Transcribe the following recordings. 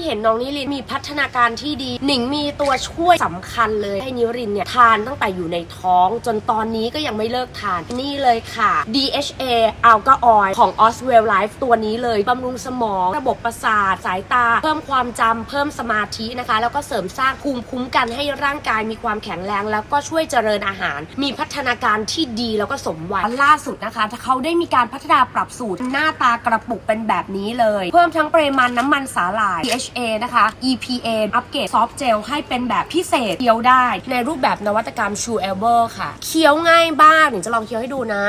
ที่เห็นน้องนิรินมีพัฒนาการที่ดี หนิงมีตัวช่วยสำคัญเลยให้นิรินเนี่ยทานตั้งแต่อยู่ในท้อง จนตอนนี้ก็ยังไม่เลิกทานนี่เลยค่ะ DHA Alga Oil ของ Oswell Life ตัวนี้เลยบำรุงสมอง ระบบประสาทสายตา เพิ่มความจำเพิ่มสมาธินะคะ แล้วก็เสริมสร้างภูมิคุ้มกันให้ร่างกายมีความแข็งแรง แล้วก็ช่วยเจริญอาหาร มีพัฒนาการที่ดีแล้วก็สมวัยล่าสุดนะคะเขาได้มีการพัฒนาปรับสูตรหน้าตากระปุกเป็นแบบนี้เลย เพิ่มทั้งปริมาณน้ำมันสาหร่าย DHA นะคะ EPA อัปเกรดซอฟต์เจลให้เป็นแบบพิเศษเคี้ยวได้ ในรูปแบบนวัตกรรม True e l b e r ค่ะ เคี้ยวง่ายบ้างหนิงจะลองเคี้ยวให้ดูนะ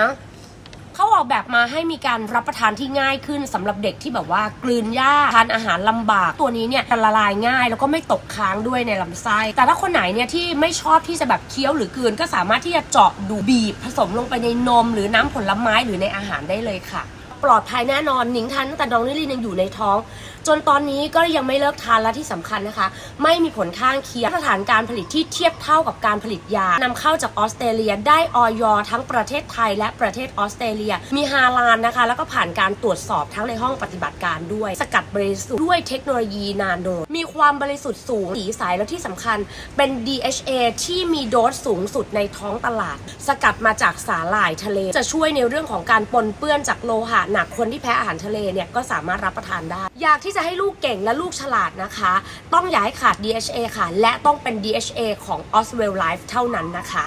เขาออกแบบมาให้มีการรับประทานที่ง่ายขึ้นสำหรับเด็กที่แบบว่ากลืนยากทานอาหารลำบาก ตัวนี้เนี่ยจะละลายง่าย แล้วก็ไม่ตกค้างด้วยในลำไส้แต่ถ้าคนไหนเนี่ยที่ไม่ชอบที่จะแบบเคี้ยวหรือกลืน ก็สามารถที่จะเจาะดูบีบผสมลงไปในนม หรือน้ำผลไม้หรือในอาหารได้เลยค่ะ ปลอดภัยแน่นอนหนิงทานตั้งแต่น้องนิรินยังอยู่ในท้อง จนตอนนี้ก็ยังไม่เลิกทานและที่สำคัญนะคะ ไม่มีผลข้างเคียงมาตรฐานการผลิตที่เทียบเท่ากับการผลิตยานำเข้าจากออสเตรเลียได้ออยทั้งประเทศไทย และประเทศออสเตรเลีย มีฮาลานนะคะ แล้วก็ผ่านการตรวจสอบทั้งในห้องปฏิบัติการด้วย สกัดบริสุทธิ์ด้วยเทคโนโลยีนานโน มีความบริสุทธิ์สูง สีใสแล้วที่สำคัญเป็น DHA ที่มีโดสสูงสุดในท้องตลาด สกัดมาจากสาหร่ายทะเล จะช่วยในเรื่องของการปนเปื้อนจากโลหะหนักคนที่แพ้อาหารทะเลเนี่ยก็สามารถรับประทานได้ อยากที่จะให้ลูกเก่งและลูกฉลาดนะคะ ต้องอย่าให้ขาด DHA ค่ะ และต้องเป็น DHA ของ Oswell Life เท่านั้นนะคะ